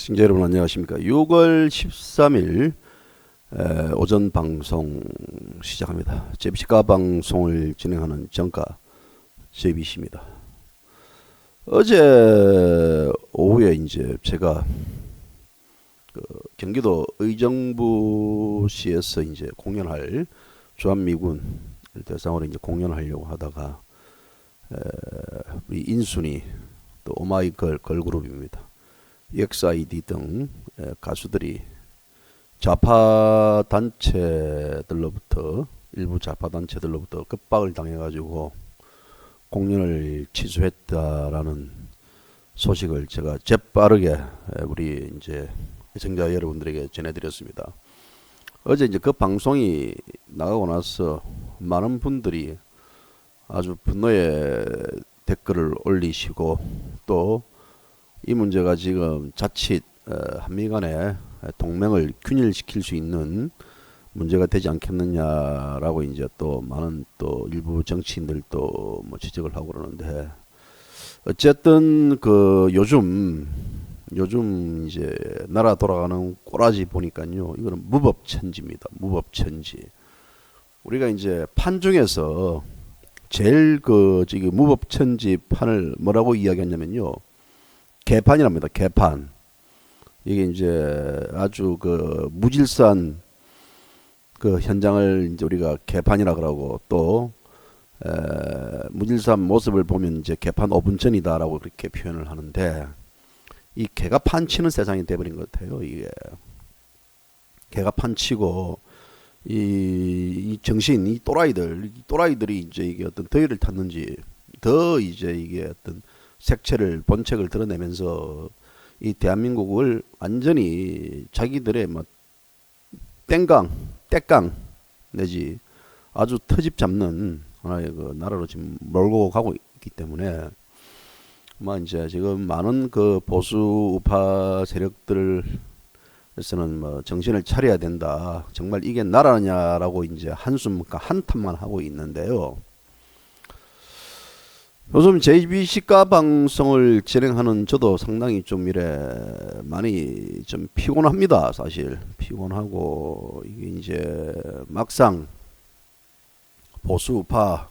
시청자 여러분 안녕하십니까. 6월 13일 에, 오전 방송 시작합니다. 제비시가 방송을 진행하는 정가 제비시입니다. 어제 오후에 이제 제가 그 경기도 의정부시에서 이제 공연할 주한미군 대상으로 이제 공연하려고 하다가 에, 우리 인순이 또 오마이걸 걸그룹입니다. EXID 등 에, 가수들이 좌파 단체들로부터 일부 좌파 단체들로부터 급박을 당해가지고 공연을 취소했다라는 소식을 제가 재빠르게 에, 우리 이제 시청자 여러분들에게 전해드렸습니다. 어제 이제 그 방송이 나가고 나서 많은 분들이 아주 분노의 댓글을 올리시고 또 이 문제가 지금 자칫 어, 한미 간의 동맹을 균일시킬 수 있는 문제가 되지 않겠느냐라고 이제 또 많은 또 일부 정치인들도 뭐 지적을 하고 그러는데 어쨌든 그 요즘 요즘 이제 나라 돌아가는 꼬라지 보니까요 이거는 무법천지입니다 무법천지. 우리가 이제 판 중에서 제일 그 지금 무법천지 판을 뭐라고 이야기했냐면요 개판이랍니다. 개판. 이게 이제 아주 그 무질서한 그 현장을 이제 우리가 개판이라 그러고 또 에, 무질서한 모습을 보면 이제 개판 5분 전이다라고 그렇게 표현을 하는데 이 개가 판치는 세상이 돼버린 것 같아요. 이게 개가 판치고 이, 이 정신 이 또라이들 이 또라이들이 이제 이게 어떤 더위를 탔는지 더 이제 이게 어떤 색채를 본색을 드러내면서 이 대한민국을 완전히 자기들의 뭐 땡강, 떼강 내지 아주 터집 잡는 하나의 그 나라로 지금 몰고 가고 있기 때문에 뭐 이제 지금 많은 그 보수 우파 세력들에서는 뭐 정신을 차려야 된다. 정말 이게 나라냐라고 이제 한숨 그러니까 한탄만 하고 있는데요. 요즘 JBC가 방송을 진행하는 저도 상당히 좀 이래 많이 좀 피곤합니다. 사실 피곤하고 이게 이제 막상 보수파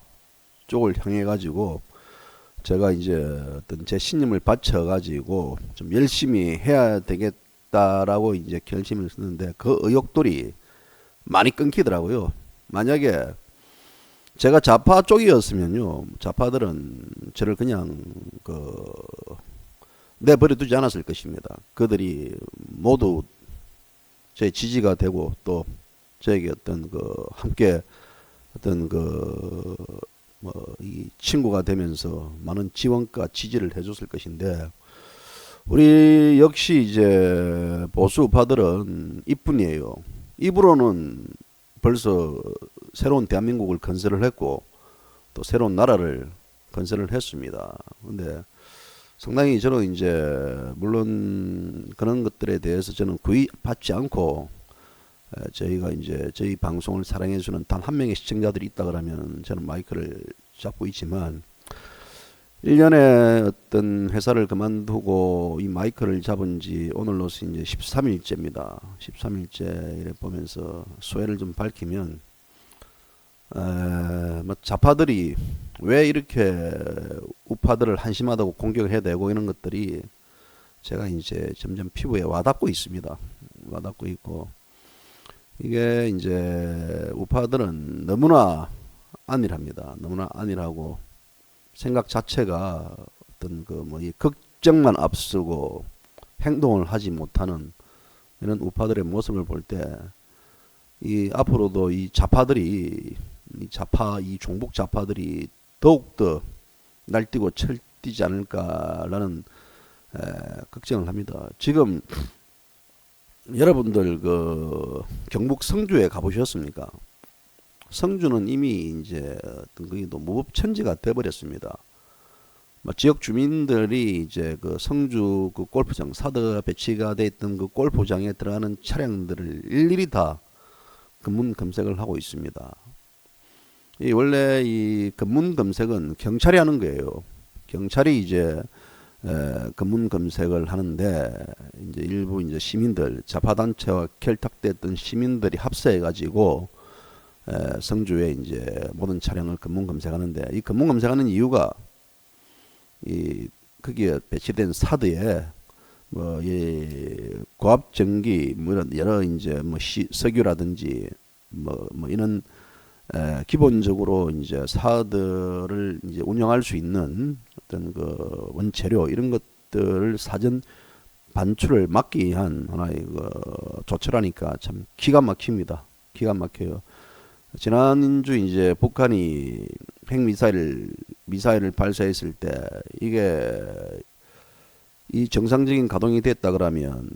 쪽을 향해 가지고 제가 이제 어떤 제 신념을 바쳐 가지고 좀 열심히 해야 되겠다라고 이제 결심을 했는데 그 의욕들이 많이 끊기더라고요. 만약에 제가 좌파 쪽이었으면요. 좌파들은 저를 그냥 그 내버려 두지 않았을 것입니다. 그들이 모두 제 지지가 되고 또 저에게 어떤 그 함께 어떤 그 뭐 이 친구가 되면서 많은 지원과 지지를 해줬을 것인데 우리 역시 이제 보수 우파들은 이뿐이에요. 입으로는 벌써 새로운 대한민국을 건설을 했고 또 새로운 나라를 건설을 했습니다. 근데 상당히 저는 이제 물론 그런 것들에 대해서 저는 구입받지 않고 저희가 이제 저희 방송을 사랑해 주는 단 한 명의 시청자들이 있다 그러면 저는 마이크를 잡고 있지만 1년에 어떤 회사를 그만두고 이 마이크를 잡은 지 오늘로서 이제 13일째입니다. 13일째 이래 보면서 소회를 좀 밝히면 에, 뭐 좌파들이 왜 이렇게 우파들을 한심하다고 공격을 해대고 이런 것들이 제가 이제 점점 피부에 와닿고 있습니다. 와닿고 있고 이게 이제 우파들은 너무나 안일합니다. 너무나 안일하고 생각 자체가 어떤 그 뭐 이 걱정만 앞서고 행동을 하지 못하는 이런 우파들의 모습을 볼 때 이 앞으로도 이 좌파들이 이 좌파 이 종북 좌파들이 더욱 더 날뛰고 철뛰지 않을까라는 에, 걱정을 합니다. 지금 여러분들 그 경북 성주에 가보셨습니까? 성주는 이미 이제 어떤 또 무법천지가 돼버렸습니다. 뭐 지역 주민들이 이제 그 성주 그 골프장 사드 배치가 돼 있던 그 골프장에 들어가는 차량들을 일일이 다 검문 검색을 하고 있습니다. 이 원래 이 검문 검색은 경찰이 하는 거예요. 경찰이 이제 에, 검문 검색을 하는데 이제 일부 이제 시민들 자파 단체와 결탁됐던 시민들이 합세해 가지고 에, 성주에 이제 모든 차량을 검문 검색하는데 이 검문 검색하는 이유가 이 거기에 배치된 사드에 뭐이 고압 전기 뭐 이런 여러 이제 뭐 시, 석유라든지 뭐 뭐 이런 에, 기본적으로 이제 사드를 이제 운영할 수 있는 어떤 그 원재료 이런 것들을 사전 반출을 막기 위한 하나의 그 조처라니까 참 기가 막힙니다. 기가 막혀요. 지난주 이제 북한이 핵미사일 미사일을 발사했을 때 이게 이 정상적인 가동이 됐다 그러면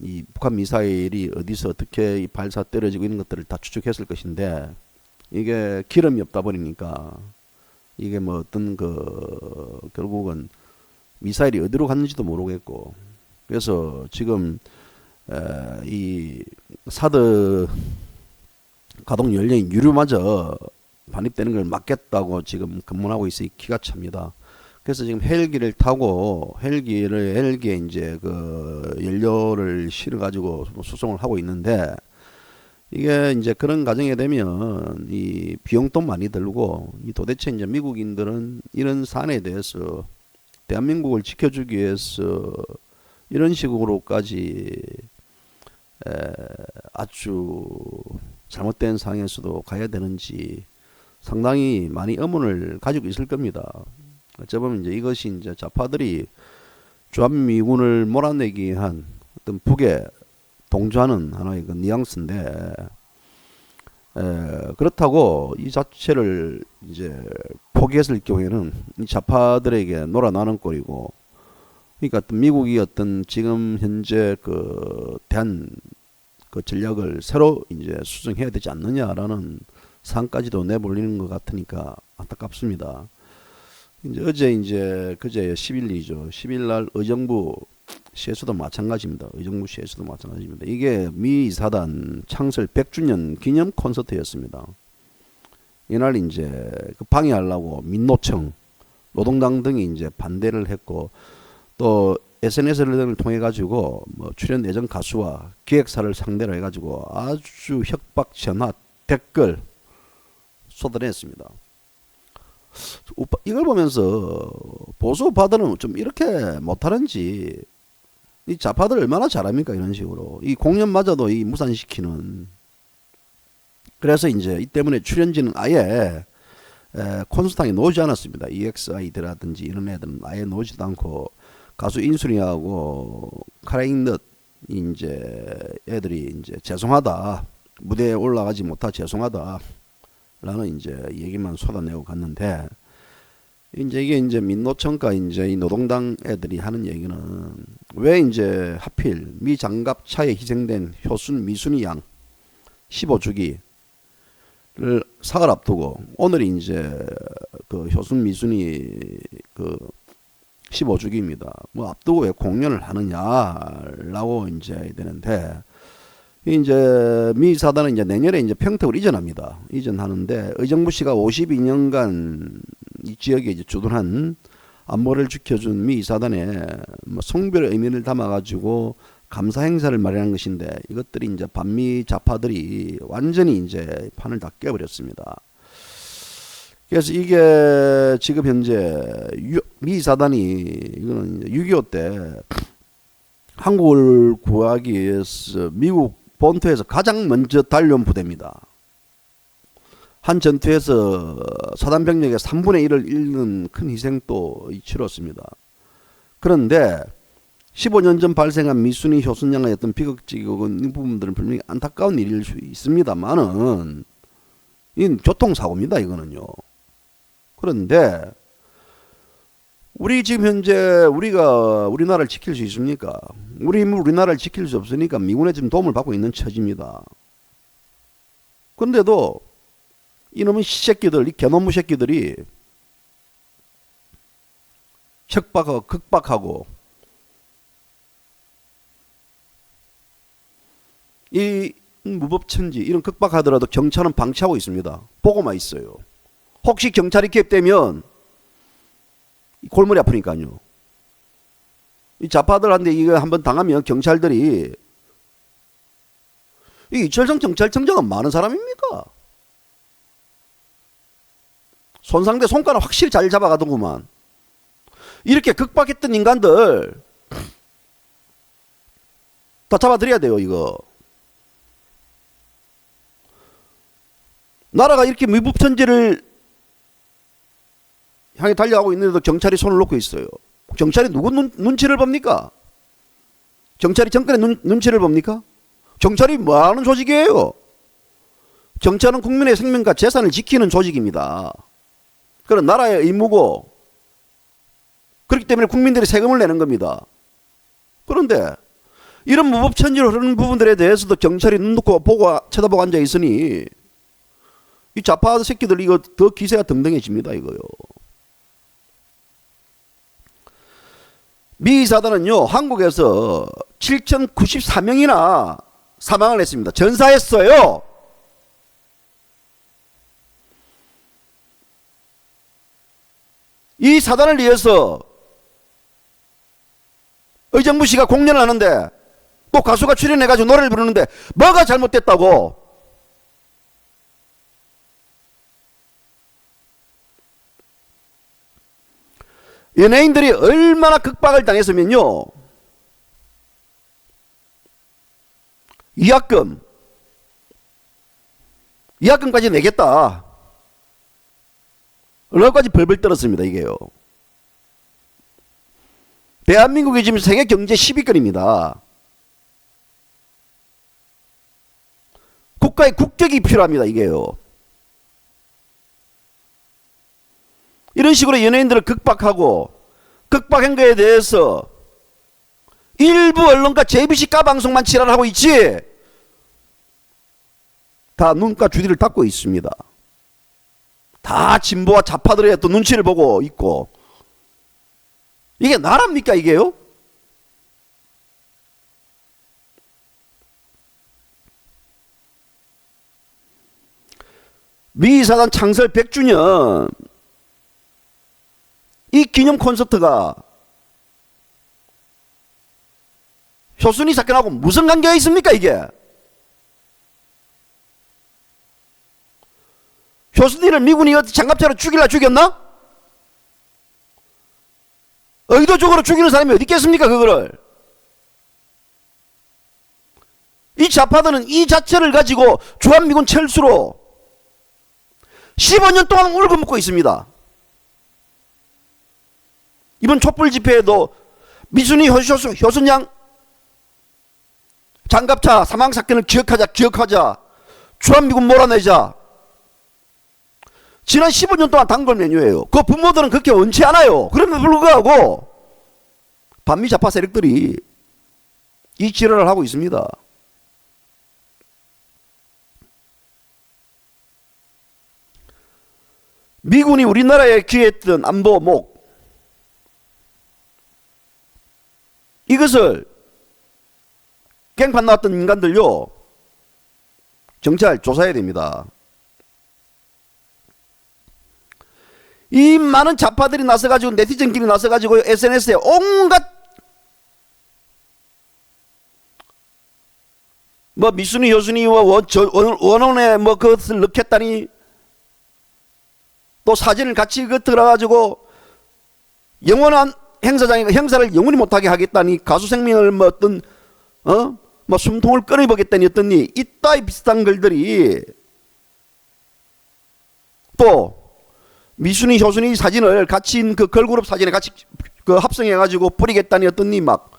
이 북한 미사일이 어디서 어떻게 이 발사 떨어지고 있는 것들을 다 추적했을 것인데 이게 기름이 없다 보니까 이게 뭐 어떤 그 결국은 미사일이 어디로 갔는지도 모르겠고 그래서 지금 에, 이 사드 가동 연령인 유류마저 반입되는 걸 막겠다고 지금 근무하고 있으니 기가 찹니다. 그래서 지금 헬기를 타고 헬기를 헬기에 이제 그 연료를 실어 가지고 수송을 하고 있는데 이게 이제 그런 과정에 되면 이 비용도 많이 들고 이 도대체 이제 미국인들은 이런 사안에 대해서 대한민국을 지켜주기 위해서 이런 식으로까지 에, 아주 잘못된 상황에서도 가야 되는지 상당히 많이 의문을 가지고 있을 겁니다. 어쩌면 이제 이것이 이제 좌파들이 주한미군을 몰아내기 위한 어떤 북에 동조하는 하나의 그 뉘앙스인데 에, 그렇다고 이 자체를 이제 포기했을 경우에는 이 좌파들에게 놀아나는 꼴이고 그러니까 미국이 어떤 지금 현재 그 대한 그 전략을 새로 이제 수정해야 되지 않느냐라는 상까지도 내몰리는 것 같으니까 안타깝습니다. 이제 어제 이제 그제 10일이죠. 10일 날 의정부 시에서도 마찬가지입니다. 의정부 시에서도 마찬가지입니다. 이게 미 이사단 창설 100주년 기념 콘서트였습니다. 이날 이제 그 방해하려고 민노총, 노동당 등이 이제 반대를 했고 또 SNS를 통해 가지고 뭐 출연 예정 가수와 기획사를 상대로 해가지고 아주 협박 전화 댓글 쏟아냈습니다. 이걸 보면서 보수 파들은 좀 이렇게 못하는지 이 좌파들 얼마나 잘합니까 이런 식으로 이 공연마저도 이 무산시키는 그래서 이제 이 때문에 출연진은 아예 에, 콘서트에 놓지 않았습니다. EXI드라든지 이런 애들은 아예 놓지도 않고 가수 인순이하고 카레인넛 이제 애들이 이제 죄송하다 무대에 올라가지 못하 죄송하다 라는 이제 얘기만 쏟아내고 갔는데 이제 이게 이제 민노총과 이제 이 노동당 애들이 하는 얘기는 왜 이제 하필 미 장갑 차에 희생된 효순 미순이 양 15주기를 사흘 앞두고 오늘이 이제 그 효순 미순이 그 15주기입니다. 뭐 앞두고 왜 공연을 하느냐라고 이제 되는데 이제 미 사단은 이제 내년에 이제 평택으로 이전합니다. 이전하는데 의정부 씨가 52년간 이 지역에 이제 주둔한 안보를 지켜준 미 사단에 뭐 성별의 의미를 담아가지고 감사 행사를 마련한 것인데 이것들이 이제 반미 좌파들이 완전히 이제 판을 다 깨버렸습니다. 그래서 이게 지금 현재 유, 미 사단이 이거는 6.25 때 한국을 구하기 위해서 미국 본토에서 가장 먼저 달려온 부대입니다. 한 전투에서 사단 병력의 3분의 1을 잃는 큰 희생도 치렀습니다. 그런데 15년 전 발생한 미순이 효순양의 어떤 비극적인 부분들은 분명히 안타까운 일일 수 있습니다만은 이 교통사고입니다 이거는요. 그런데 우리 지금 현재 우리가 우리나라를 지킬 수 있습니까? 우리 힘으로 우리나라를 지킬 수 없으니까 미군의 지금 도움을 받고 있는 처지입니다. 그런데도 이놈의 새끼들, 이 개놈의 새끼들이 척박하고 극박하고 이 무법천지 이런 극박하더라도 경찰은 방치하고 있습니다. 보고만 있어요. 혹시 경찰이 개입되면 골머리 아프니까요. 이 좌파들한테 이거 한번 당하면 경찰들이 이 이철성 경찰청장은 많은 사람입니까? 손상대 손가락 확실히 잘 잡아가더구만. 이렇게 극박했던 인간들 다 잡아드려야 돼요, 이거. 나라가 이렇게 미북천지를 향해 달려가고 있는데도 경찰이 손을 놓고 있어요. 경찰이 누구 눈, 눈치를 봅니까? 경찰이 정권의 눈, 눈치를 봅니까? 경찰이 뭐 하는 조직이에요? 경찰은 국민의 생명과 재산을 지키는 조직입니다. 그런 나라의 의무고, 그렇기 때문에 국민들이 세금을 내는 겁니다. 그런데 이런 무법천지로 흐르는 부분들에 대해서도 경찰이 눈 놓고 보고 쳐다보고 앉아 있으니 이 좌파 새끼들 이거 더 기세가 등등해집니다 이거요. 미 사단은요 한국에서 7,094명이나 사망을 했습니다. 전사했어요. 이 사단을 위해서 의정부 씨가 공연을 하는데 또 가수가 출연해가지고 노래를 부르는데 뭐가 잘못됐다고 연예인들이 얼마나 극박을 당했으면요. 위약금, 위약금까지 내겠다. 얼마까지 벌벌 떨었습니다, 이게요. 대한민국이 지금 세계 경제 10위권입니다. 국가의 국격이 필요합니다, 이게요. 이런 식으로 연예인들을 극박하고 극박한 거에 대해서 일부 언론과 JBC 까방송만 지랄하고 있지 다 눈과 주디를 닫고 있습니다. 다 진보와 좌파들의 또 눈치를 보고 있고 이게 나랍니까 이게요? 미 사단 창설 100주년 이 기념 콘서트가 효순이 사건하고 무슨 관계가 있습니까 이게? 효순이를 미군이 장갑차로 죽일라 죽였나? 의도적으로 죽이는 사람이 어디 있겠습니까 그거를? 이 좌파들은 이 자체를 가지고 주한미군 철수로 15년 동안 울고 먹고 있습니다. 이번 촛불 집회에도 미순이 효순, 효순양 장갑차 사망 사건을 기억하자 기억하자 주한미군 몰아내자 지난 15년 동안 단골 메뉴예요. 그 부모들은 그렇게 원치 않아요. 그럼에도 불구하고 반미 좌파 세력들이 이 지랄을 하고 있습니다. 미군이 우리나라에 기했던 안보 목 이것을 깽판 나왔던 인간들요 경찰 조사해야 됩니다. 이 많은 좌파들이 나서가지고 네티즌끼리 나서가지고 SNS에 온갖 뭐 미순이 저, 원, 원원에 뭐 그것을 넣겠다니 또 사진을 같이 그 들어가지고 영원한 행사장에 행사를 영원히 못하게 하겠다니 가수 생명을 뭐 어떤 어 뭐 숨통을 끊어보겠다니 어떠니 이따위 비슷한 글들이 또 미순이 효순이 사진을 같이 그 걸그룹 사진에 같이 그 합성해 가지고 뿌리겠다니 어떠니 막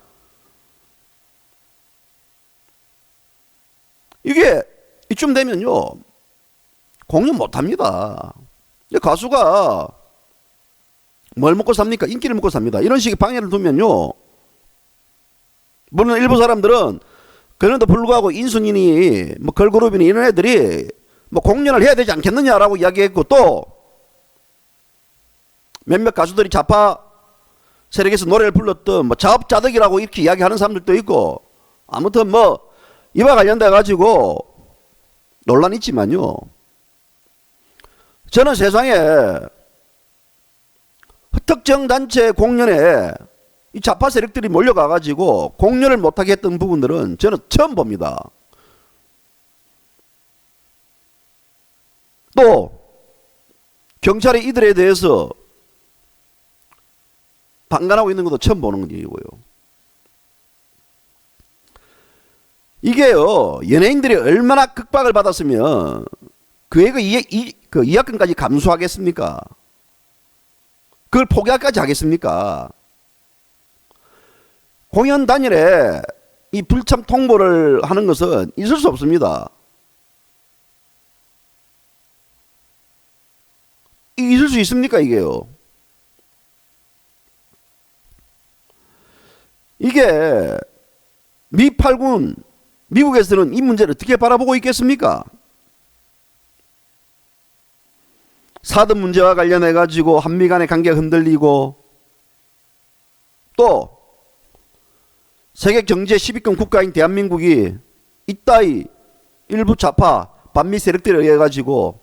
이게 이쯤 되면요 공연 못합니다. 가수가 뭘 먹고 삽니까? 인기를 먹고 삽니다. 이런 식의 방해를 두면요. 물론 일부 사람들은 그런데도 불구하고 인순이니 뭐 걸그룹이니 이런 애들이 뭐 공연을 해야 되지 않겠느냐라고 이야기했고 또 몇몇 가수들이 좌파 세력에서 노래를 불렀던 뭐 자업자득이라고 이렇게 이야기하는 사람들도 있고 아무튼 뭐 이와 관련돼 가지고 논란이 있지만요. 저는 세상에 특정 단체 공연에 이 좌파 세력들이 몰려가가지고 공연을 못하게 했던 부분들은 저는 처음 봅니다. 또 경찰이 이들에 대해서 방관하고 있는 것도 처음 보는 일이고요. 이게요 연예인들이 얼마나 극박을 받았으면 그의 그, 이, 이, 그 이학금까지 감수하겠습니까? 그걸 포기할까지 하겠습니까? 공연 단일에 이 불참 통보를 하는 것은 있을 수 없습니다. 있을 수 있습니까 이게요? 이게 미 8군 미국에서는 이 문제를 어떻게 바라보고 있겠습니까? 사드 문제와 관련해 가지고 한미 간의 관계가 흔들리고 또 세계 경제 10위권 국가인 대한민국이 이따위 일부 좌파 반미 세력들에 의해 가지고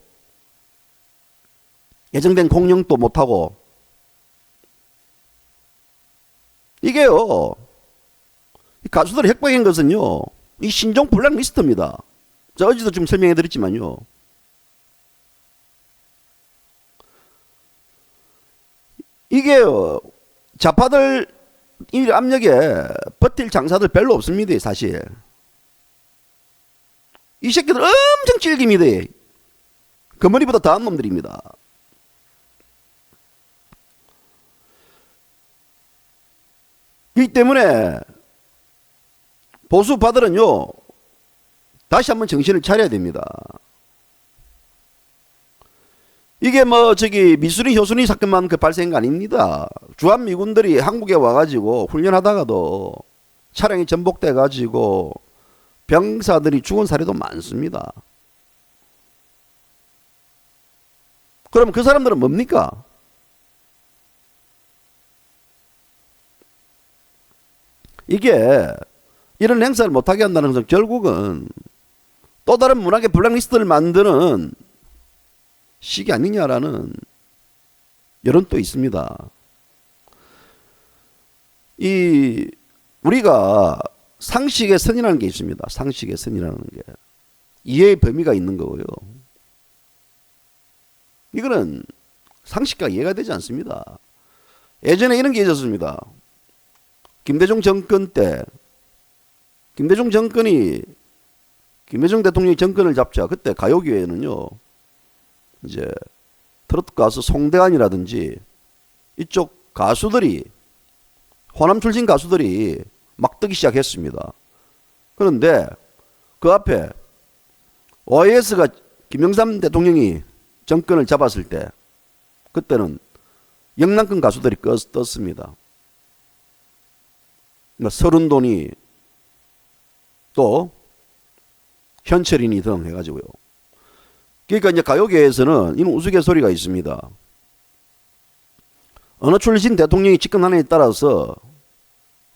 예정된 공연도 못하고 이게요 이 가수들이 핵박인 것은요 이 신종 블랙리스트입니다. 저 어제도 좀 설명해 드렸지만요 이게요 좌파들 이 압력에 버틸 장사들 별로 없습니다 사실. 이 새끼들 엄청 찔깁니다 그 머리보다 더한 놈들입니다. 이 때문에 보수파들은요 다시 한번 정신을 차려야 됩니다 이게 뭐 저기 미순이 효순이 사건만 그 발생한 거 아닙니다. 주한 미군들이 한국에 와가지고 훈련하다가도 차량이 전복돼 가지고 병사들이 죽은 사례도 많습니다. 그럼 그 사람들은 뭡니까? 이게 이런 행사를 못하게 한다는 것은 결국은 또 다른 문학의 블랙리스트를 만드는 시기 아니냐라는 여론도 있습니다. 이 우리가 상식의 선이라는 게 있습니다. 상식의 선이라는 게 이해의 범위가 있는 거고요. 이거는 상식과 이해가 되지 않습니다. 예전에 이런 게 있었습니다. 김대중 정권 때 김대중 정권이 김대중 대통령이 정권을 잡자 그때 가요계에는요 이제 트로트 가수 송대환이라든지 이쪽 가수들이 호남 출신 가수들이 막 뜨기 시작했습니다. 그런데 그 앞에 OIS가 김영삼 대통령이 정권을 잡았을 때 그때는 영남권 가수들이 떴습니다. 뭐 서른돈이 또 현철인이 등 해가지고요. 그러니까 이제 가요계에서는 이런 우스갯소리가 있습니다. 어느 출신 대통령이 집권하느냐에 따라서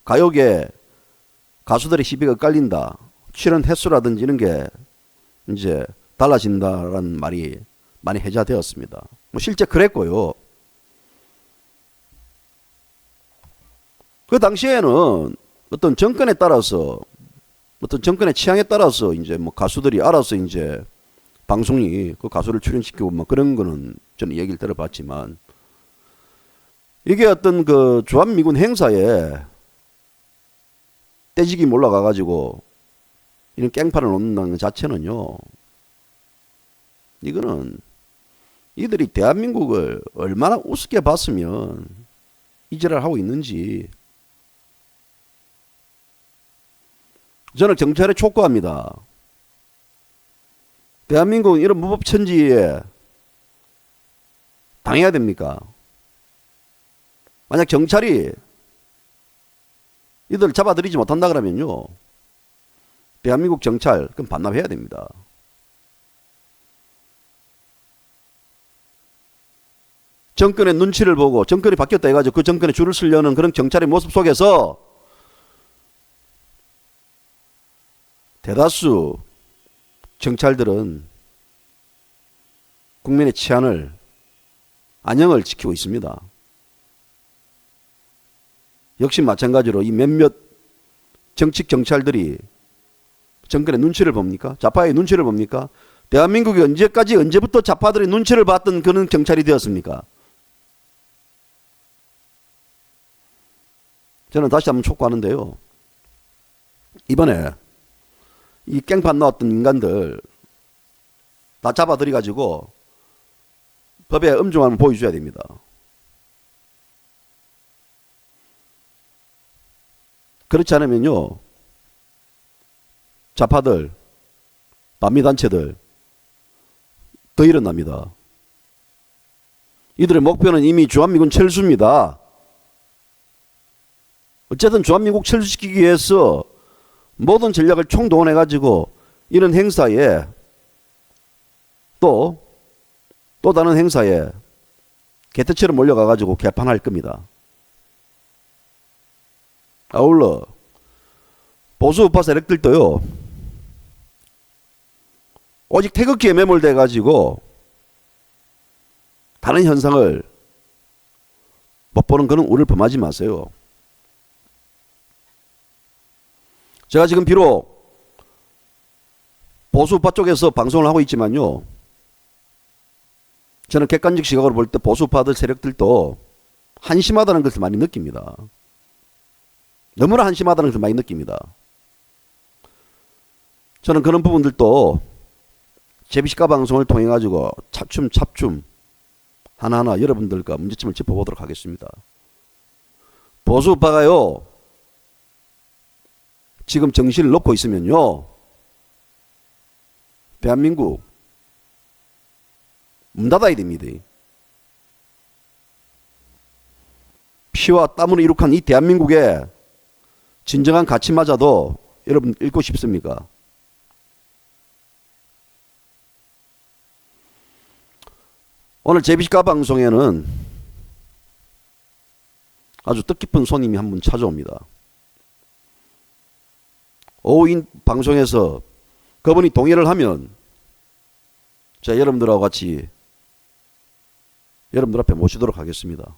가요계 가수들의 시비가 깔린다. 출연 횟수라든지 이런 게 이제 달라진다라는 말이 많이 해자되었습니다. 뭐 실제 그랬고요. 그 당시에는 어떤 정권에 따라서 어떤 정권의 취향에 따라서 이제 뭐 가수들이 알아서 이제 방송이 그 가수를 출연시키고 뭐 그런 거는 저는 얘기를 들어봤지만 이게 어떤 그 주한미군 행사에 떼지기 몰라가 가지고 이런 깽판을 놓는다는 것 자체는요 이거는 이들이 대한민국을 얼마나 우습게 봤으면 이지랄 하고 있는지 저는 경찰에 촉구합니다. 대한민국은 이런 무법 천지에 당해야 됩니까? 만약 경찰이 이들 잡아들이지 못한다 그러면요. 대한민국 경찰 그럼 반납해야 됩니다. 정권의 눈치를 보고 정권이 바뀌었다 해가지고 그 정권에 줄을 서려는 그런 경찰의 모습 속에서 대다수 경찰들은 국민의 치안을 안녕을 지키고 있습니다. 역시 마찬가지로 이 몇몇 정치 경찰들이 정권의 눈치를 봅니까? 좌파의 눈치를 봅니까? 대한민국이 언제까지 언제부터 좌파들의 눈치를 봤던 그런 경찰이 되었습니까? 저는 다시 한번 촉구하는데요. 이번에 이 깽판 나왔던 인간들 다 잡아들이 가지고 법에 엄중함을 보여줘야 됩니다. 그렇지 않으면요, 좌파들, 반미단체들 더 일어납니다. 이들의 목표는 이미 주한미군 철수입니다. 어쨌든 주한미국 철수시키기 위해서 모든 전략을 총동원해 가지고 이런 행사에 또 또 다른 행사에 개태처럼 몰려가 가지고 개판할 겁니다. 아울러 보수 우파 세력들도요. 오직 태극기에 매몰돼 가지고 다른 현상을 못 보는 그런 우를 범하지 마세요. 제가 지금 비록 보수파 쪽에서 방송을 하고 있지만요. 저는 객관적 시각으로 볼 때 보수파들 세력들도 한심하다는 것을 많이 느낍니다. 너무나 한심하다는 것을 많이 느낍니다. 저는 그런 부분들도 제비시가 방송을 통해 가지고 차츰 차츰 하나하나 여러분들과 문제점을 짚어보도록 하겠습니다. 보수파가요 지금 정신을 놓고 있으면요 대한민국 문 닫아야 됩니다. 피와 땀으로 이룩한 이 대한민국의 진정한 가치마저도 여러분 읽고 싶습니까? 오늘 제비시가 방송에는 아주 뜻깊은 손님이 한 분 찾아옵니다. 오인 방송에서 그분이 동의를 하면 제가 여러분들하고 같이 여러분들 앞에 모시도록 하겠습니다.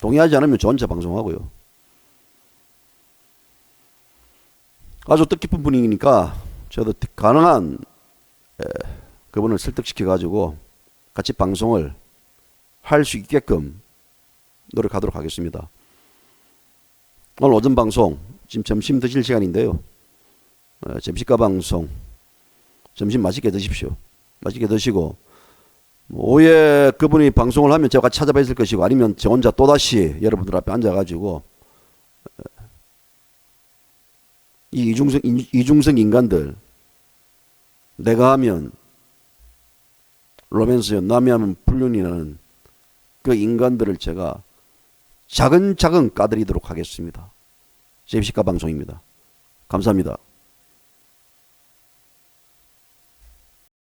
동의하지 않으면 저 혼자 방송하고요. 아주 뜻깊은 분위기니까 저도 가능한 에, 그분을 설득시켜 가지고 같이 방송을 할 수 있게끔 노력하도록 하겠습니다. 오늘 오전 방송 지금 점심 드실 시간인데요. 어, 점심가 방송 점심 맛있게 드십시오. 맛있게 드시고 뭐 오후에 그분이 방송을 하면 제가 찾아뵀을 것이고 아니면 저 혼자 또다시 여러분들 앞에 앉아가지고 어, 이 이중성 이- 이중성 인간들 내가 하면 로맨스요 남이 하면 불륜이라는 그 인간들을 제가 차근차근 까드리도록 하겠습니다. 제비시카 방송입니다. 감사합니다.